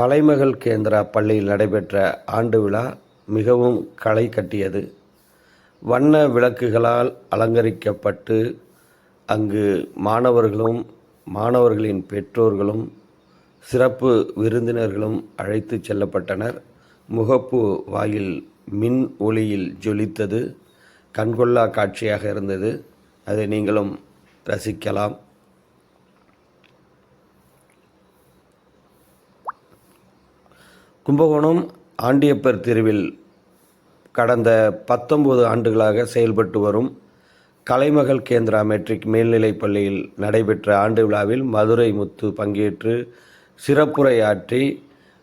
கலைமகள் கேந்திரா பள்ளியில் நடைபெற்ற ஆண்டு விழா மிகவும் களை கட்டியது. வண்ண விளக்குகளால் அலங்கரிக்கப்பட்டு அங்கு மாணவர்களும் மாணவர்களின் பெற்றோர்களும் சிறப்பு விருந்தினர்களும் அழைத்து செல்லப்பட்டனர். முகப்பு வாயில் மின் ஒளியில் ஜொலித்தது. கண்கொள்ளா காட்சியாக இருந்தது. அதை நீங்களும் ரசிக்கலாம். கும்பகோணம் ஆண்டியப்பர் தெருவில் கடந்த பத்தொன்பது ஆண்டுகளாக செயல்பட்டு வரும் கலைமகள் கேந்திரா மெட்ரிக் மேல்நிலைப் பள்ளியில் நடைபெற்ற ஆண்டு விழாவில் மதுரை முத்து பங்கேற்று சிறப்புரையாற்றி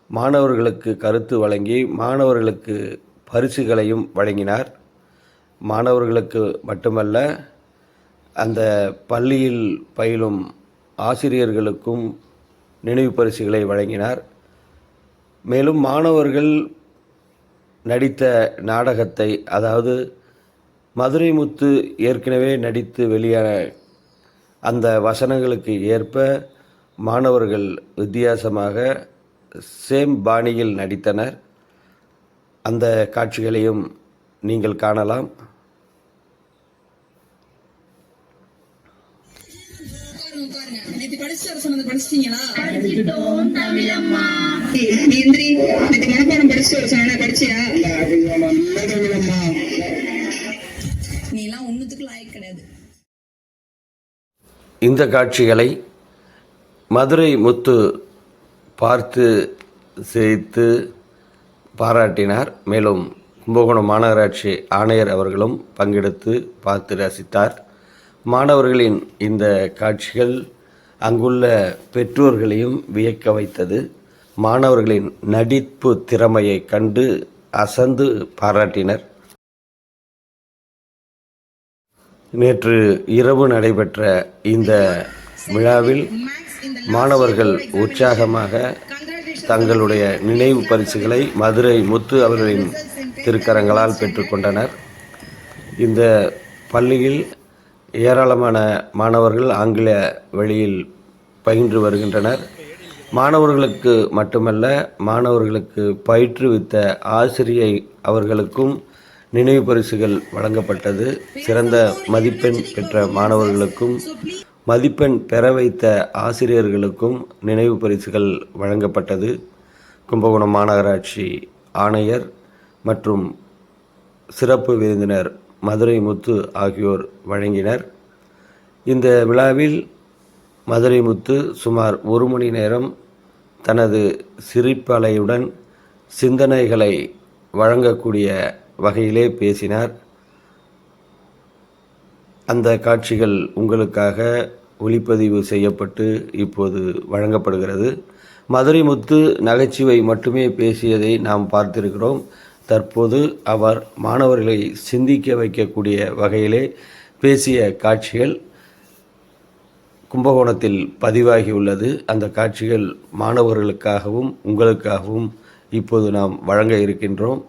மாணவர்களுக்கு கருத்து வழங்கி மாணவர்களுக்கு பரிசுகளையும் வழங்கினார். மாணவர்களுக்கு மட்டுமல்ல அந்த பள்ளியில் பயிலும் ஆசிரியர்களுக்கும் நினைவு பரிசுகளை வழங்கினார். மேலும் மாணவர்கள் நடித்த நாடகத்தை அதாவது மதுரை முத்து ஏற்கனவே நடித்து வெளியான அந்த வசனங்களுக்கு ஏற்ப மாணவர்கள் வித்தியாசமாக சேம் பாணியில் நடித்தனர். அந்த காட்சிகளையும் நீங்கள் காணலாம். படிச்சிட்டீங்களா? நீ எந்திரி மனப்பாடம் படிச்சுட்டு வர படிச்சியா நீ எல்லாம் கிடையாது இந்த காட்சிகளை மதுரை முத்து பார்த்து சிரித்து பாராட்டினார். மேலும் கும்பகோணம் மாநகராட்சி ஆணையர் அவர்களும் பங்கெடுத்து பார்த்து ரசித்தார். மாணவர்களின் இந்த காட்சிகள் அங்குள்ள பெற்றோர்களையும் வியக்க வைத்தது. மாணவர்களின் நடிப்பு திறமையை கண்டு அசந்து பாராட்டினர். நேற்று இரவு நடைபெற்ற இந்த விழாவில் மாணவர்கள் உற்சாகமாக தங்களுடைய நினைவு பரிசுகளை மதுரை முத்து அவர்களின் திருக்கரங்களால் பெற்றுக்கொண்டனர் இந்த பள்ளியில் ஏராளமான மாணவர்கள் ஆங்கில வழியில் பயின்று வருகின்றனர். மாணவர்களுக்கு மட்டுமல்ல மாணவர்களுக்கு பயிற்றுவித்த ஆசிரியை அவர்களுக்கும் நினைவு பரிசுகள் வழங்கப்பட்டது. சிறந்த மதிப்பெண் பெற்ற மாணவர்களுக்கும் மதிப்பெண் பெற வைத்த ஆசிரியர்களுக்கும் நினைவு பரிசுகள் வழங்கப்பட்டது. கும்பகோணம் மாநகராட்சி ஆணையர் மற்றும் சிறப்பு விருந்தினர் மதுரை முத்து ஆகியோர் வழங்கினர். இந்த விழாவில் மதுரை முத்து சுமார் ஒரு மணி நேரம் தனது சிரிப்பலையுடன் சிந்தனைகளை வழங்கக்கூடிய வகையிலே பேசினார். அந்த காட்சிகள் உங்களுக்காக ஒளிப்பதிவு செய்யப்பட்டு இப்போது வழங்கப்படுகிறது. மதுரை முத்து நகைச்சுவை மட்டுமே பேசியதை நாம் பார்த்திருக்கிறோம். தற்போது அவர் மாணவர்களை சிந்திக்க வைக்கக்கூடிய வகையிலே பேசிய காட்சிகள் கும்பகோணத்தில் பதிவாகியுள்ளது. அந்த காட்சிகள் மாணவர்களுக்காகவும் உங்களுக்காகவும் இப்போது நாம் வழங்க இருக்கின்றோம்.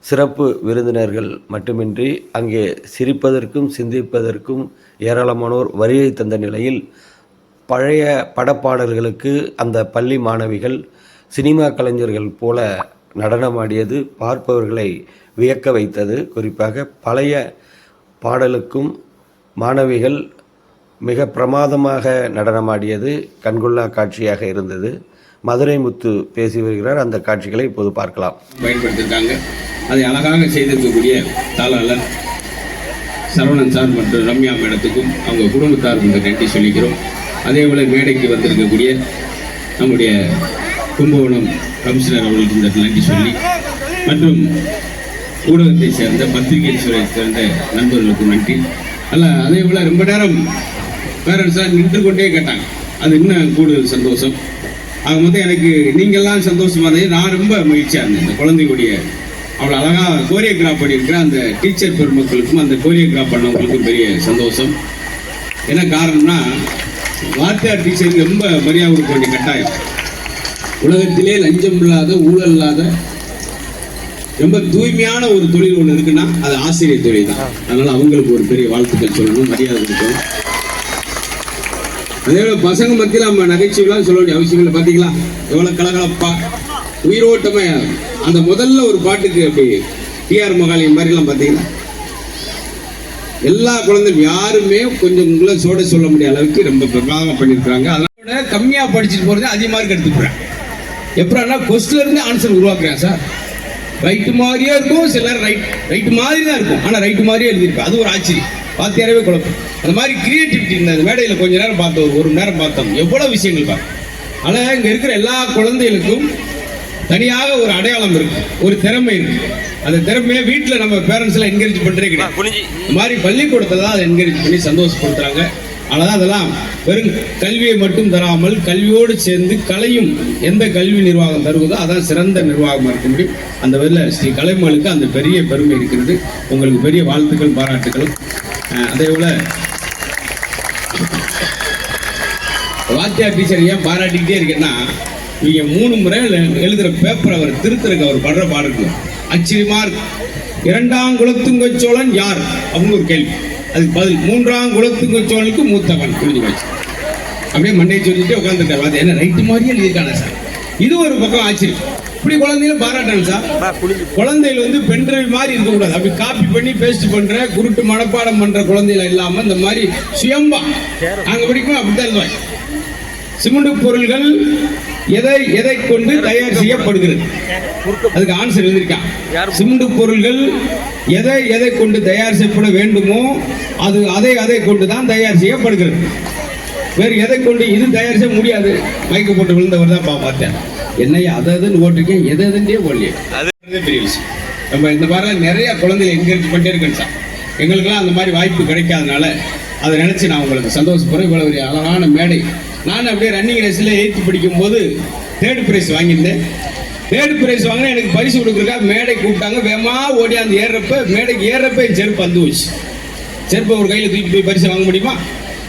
சிறப்பு விருந்தினர்கள் மட்டுமின்றி அங்கே சிரிப்பதற்கும் சிந்திப்பதற்கும் ஏராளமானோர் வருகை தந்த நிலையில் பழைய படப்பாடல்களுக்கு அந்த பள்ளி மாணவிகள் சினிமா கலைஞர்கள் போல நடனமாடியது பார்ப்பவர்களை வியக்க வைத்தது. குறிப்பாக பழைய பாடலுக்கும் மாணவிகள் மிக பிரமாதமாக நடனமாடியது கண்கொள்ளா காட்சியாக இருந்தது. மதுரை முத்து பேசி வருகிறார். அந்த காட்சிகளை இப்போது பார்க்கலாம். பயன்படுத்தியிருக்காங்க. அதை அழகாக செய்திருக்கக்கூடிய தாளாளர் சரவணன் சார் மற்றும் ரம்யா மேடத்துக்கும் அவங்க குடும்பத்தார் இந்த நன்றி சொல்லிக்கிறோம். அதே போல் மேடைக்கு வந்திருக்கக்கூடிய நம்முடைய கும்பகோணம் கமிஷனர் அவர்களுக்கு இந்த நன்றி சொல்லி மற்றும் ஊடகத்தை சேர்ந்த பத்திரிகை சேர்ந்த நண்பர்களுக்கும் நன்றி. அல்ல அதே போல் ரொம்ப நேரம் பேரண்ட்ஸாக நின்று கொண்டே கேட்டாங்க. அது இன்னும் கூடுதல் சந்தோஷம்? அது மொத்தம் எனக்கு நீங்கள்லாம் சந்தோஷமா இருந்தது. நான் ரொம்ப மகிழ்ச்சியாக இருந்தேன். இந்த குழந்தைகளுடைய அவ்வளோ அழகாக கோரியோகிராஃப் பண்ணியிருக்கிற அந்த டீச்சர் பெருமக்களுக்கும் அந்த கோரியோகிராஃப் பண்ணவங்களுக்கும் பெரிய சந்தோஷம். என்ன காரணம்னா வாத்தியார் டீச்சருக்கு ரொம்ப மரியாதை கொடுக்க வேண்டிய கட்டாயம். உலகத்திலே லஞ்சம் இல்லாத ஊழல் இல்லாத ரொம்ப தூய்மையான ஒரு தொழில் ஒன்று இருக்குன்னா அது ஆசிரியர் தொழில் தான். அதனால் அவங்களுக்கு ஒரு பெரிய வாழ்த்துக்கள் சொல்லணும் மரியாதை கொடுக்கணும். அதே பசங்க மத்தியில் நம்ம நகைச்சுவைலாம் சொல்ல வேண்டிய அவசியம் இல்லை. பார்த்தீங்களா எவ்வளோ கலகலப்பா. உயிரோட்டமா அந்த முதல்ல ஒரு பாட்டுக்கு அப்படி டிஆர் மகாலயம் மாதிரிலாம் பார்த்தீங்கன்னா எல்லா குழந்தையும் யாருமே கொஞ்சம் உங்களை சோட சொல்ல முடியாத அளவுக்கு ரொம்ப பிரபலமாக பண்ணியிருக்காங்க அதனால கம்மியாக படிச்சுட்டு போகிறது அதிக மார்க் எடுத்துக்கிறேன். எப்படின்னா கொஸ்டில் இருந்து ஆன்சர் உருவாக்குறேன் சார். ரைட்டு மாதிரியே இருக்கும் சிலர் ரைட் ரைட்டு மாதிரி தான் இருக்கும். ஆனால் ரைட்டு மாதிரியே எழுதியிருப்பேன். அது ஒரு ஆச்சரியம். வாத்தியாரவே குழப்பம். அந்த மாதிரி கிரியேட்டிவிட்டி இந்த அந்த மேடையில் கொஞ்ச நேரம் பார்த்தோம் ஒரு மணி நேரம் பார்த்தோம். எவ்வளோ விஷயங்கள் பார்த்தோம் ஆனால் இங்கே இருக்கிற எல்லா குழந்தைகளுக்கும் தனியாக ஒரு அடையாளம் இருக்கு. ஒரு திறமை இருக்கு. அந்த திறமையை வீட்டில் நம்ம பேரண்ட்ஸ் எல்லாம் என்கரேஜ் பண்றே கிடையாது. இந்த மாதிரி பள்ளிக்கூடத்தை தான் அதை என்கரேஜ் பண்ணி சந்தோஷப்படுத்துறாங்க. ஆனால் அதெல்லாம் வெறும் கல்வியை மட்டும் தராமல் கல்வியோடு சேர்ந்து கலையும் எந்த கல்வி நிர்வாகம் தருவதோ அதான் சிறந்த நிர்வாகமாக இருக்க முடியும். அந்த வகையில் ஸ்ரீ கலைமகளுக்கு அந்த பெரிய பெருமை இருக்கிறது. உங்களுக்கு பெரிய வாழ்த்துக்கள் பாராட்டுகளும் அதே போல வாத்தியார் டீச்சர் ஏன் பாராட்டிக்கிட்டே இருக்கேன்னா நீங்க மூணு முறை எழுதுகிற எழுதுற பேப்பர் அவர் திருத்தருக்கு அவர் படுற பாடுக்கு ஆச்சரியமா இருக்கு இரண்டாம் குலத்துங்கச்சோழன் யார்? அப்படின்னு ஒரு கேள்வி. அதுக்கு பதில் மூன்றாம் குலத்துங்க சோழனுக்கு மூத்தவன் புரிஞ்சு போச்சு. அப்படியே மண்டையை சொல்லிட்டு உட்காந்துருக்காரு அது என்ன ரைட்டு மாதிரியே எழுதியிருக்கானே சார்? இது ஒரு பக்கம் ஆச்சரியம். இப்படி குழந்தைகளும் பாராட்டணும் சார். குழந்தைகள் வந்து பென்ட்ரைவ் மாதிரி இருக்கக்கூடாது. அப்படி காப்பி பண்ணி பேஸ்ட் பண்ற குருட்டு மனப்பாடம் பண்ற குழந்தைகள் இல்லாம இந்த மாதிரி சுயம்பா. நாங்க படிக்கும் அப்படித்தான் எழுதுவாங்க சிமெண்ட் பொருள்கள் எதை எதை கொண்டு தயார் செய்யப்படுகிறது? அதுக்கு ஆன்சர் எழுதியிருக்கான் சிமெண்ட் பொருள்கள் எதை எதை கொண்டு தயார் செய்யப்பட வேண்டுமோ அது அதை அதை கொண்டு தான் தயார் செய்யப்படுகிறது. வேறு எதை கொண்டு இது தயார் செய்ய முடியாது? மைக்கு போட்டு விழுந்தவர் தான் பார்த்தேன். என்னையா அதை அதுன்னு போட்டிருக்கேன் எதை எதுன்னே போடலையே அது பெரிய விஷயம். நம்ம இந்த மாதிரி நிறைய குழந்தைகளை என்கரேஜ் பண்ணிட்டே இருக்கேன் சார். எங்களுக்கெல்லாம் அந்த மாதிரி வாய்ப்பு கிடைக்காதனால அதை நினைச்சு நான் உங்களுக்கு சந்தோஷப்படுறேன். இவ்வளவு ஒரு அழகான மேடை. நான் அப்படியே ரன்னிங் ரேஸில் எயித்து படிக்கும்போது தேர்ட் ப்ரைஸ் வாங்கியிருந்தேன். தேர்ட் ப்ரைஸ் வாங்கினா எனக்கு பரிசு கொடுக்குறக்கா மேடை கூப்பிட்டாங்க. வேகமா ஓடி அந்த ஏறுறப்ப மேடைக்கு ஏறுறப்ப என் செருப்பு வந்து வச்சு செருப்பை ஒரு கையில் தூக்கி போய் பரிசு வாங்க முடியுமா?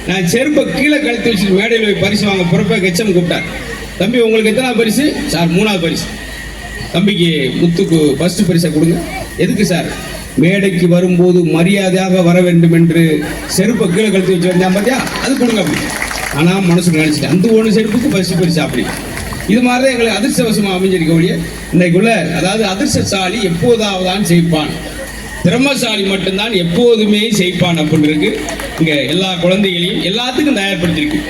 நான் செருப்பை கீழே கழுத்து வச்சுட்டு மேடையில் போய் பரிசு வாங்க போகிறப்ப கெச்சம் கூப்பிட்டார். தம்பி உங்களுக்கு எத்தனை பரிசு? சார் மூணாவது பரிசு. தம்பிக்கு முத்துக்கு ஃபர்ஸ்ட் பரிசை கொடுங்க. எதுக்கு சார்? மேடைக்கு வரும்போது மரியாதையாக வர வேண்டும் என்று செருப்பை கீழே கழுத்து வச்சு வந்தேன் பார்த்தியா அது கொடுங்க அப்படி. ஆனால் மனசுக்கு நினைச்சிட்டேன். அந்த ஒன்று செருப்புக்கு ஃபர்ஸ்ட் பரிசு அப்படி. இது மாதிரி தான் எங்களுக்கு அதிர்ஷ்டவசமாக அமைஞ்சிருக்க ஒழிய இன்னைக்குள்ள அதாவது அதிர்ஷ்டசாலி எப்போதாவதான் செய்ப்பான் திறமசாலி மட்டும்தான் எப்போதுமே செய்ப்பான் அப்படின்னு இருக்கு. இங்கே எல்லா குழந்தைகளையும் எல்லாத்துக்கும் தயார்படுத்தியிருக்கு.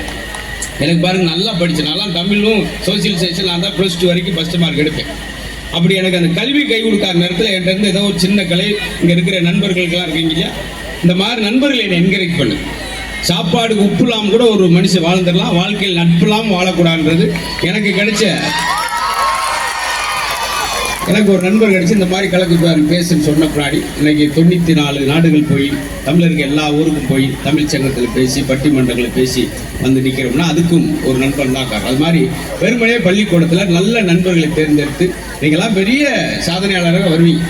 எனக்கு பாருங்க நல்லா படித்தேன் நல்லா தமிழும் சோசியல் சயின்ஸில் நான் தான் ப்ளஸ் டூ வரைக்கும் ஃபஸ்ட் மார்க் எடுப்பேன் அப்படி எனக்கு அந்த கல்வி கை கொடுக்காத நேரத்தில் என்கிட்ட ஏதோ ஒரு சின்ன கலை இங்கே இருக்கிற நண்பர்களுக்கெல்லாம் இருக்கீங்க இல்லையா? இந்த மாதிரி நண்பர்களை என்னை என்கரேஜ் பண்ணு. சாப்பாடுக்கு உப்புலாம் கூட ஒரு மனுஷன் வாழ்ந்துடலாம் வாழ்க்கையில் நட்பு இல்லாமல் வாழக்கூடாதுன்றது எனக்கு கிடைச்ச எனக்கு ஒரு நண்பர் கிடைச்சி இந்த மாதிரி கலக்கு பேசுன்னு சொன்ன பின்னாடி இன்னைக்கு தொண்ணூற்றி நாலு நாடுகள் போய் தமிழருக்கு எல்லா ஊருக்கும் போய் தமிழ் சங்கத்தில் பேசி பட்டிமன்றங்களில் பேசி வந்து நிற்கிறோம்னா அதுக்கும் ஒரு நண்பன் தான் காரணம். அது மாதிரி வெறுமனே பள்ளிக்கூடத்தில் நல்ல நண்பர்களை தேர்ந்தெடுத்து நீங்களாம் பெரிய சாதனையாளராக வருவீங்க.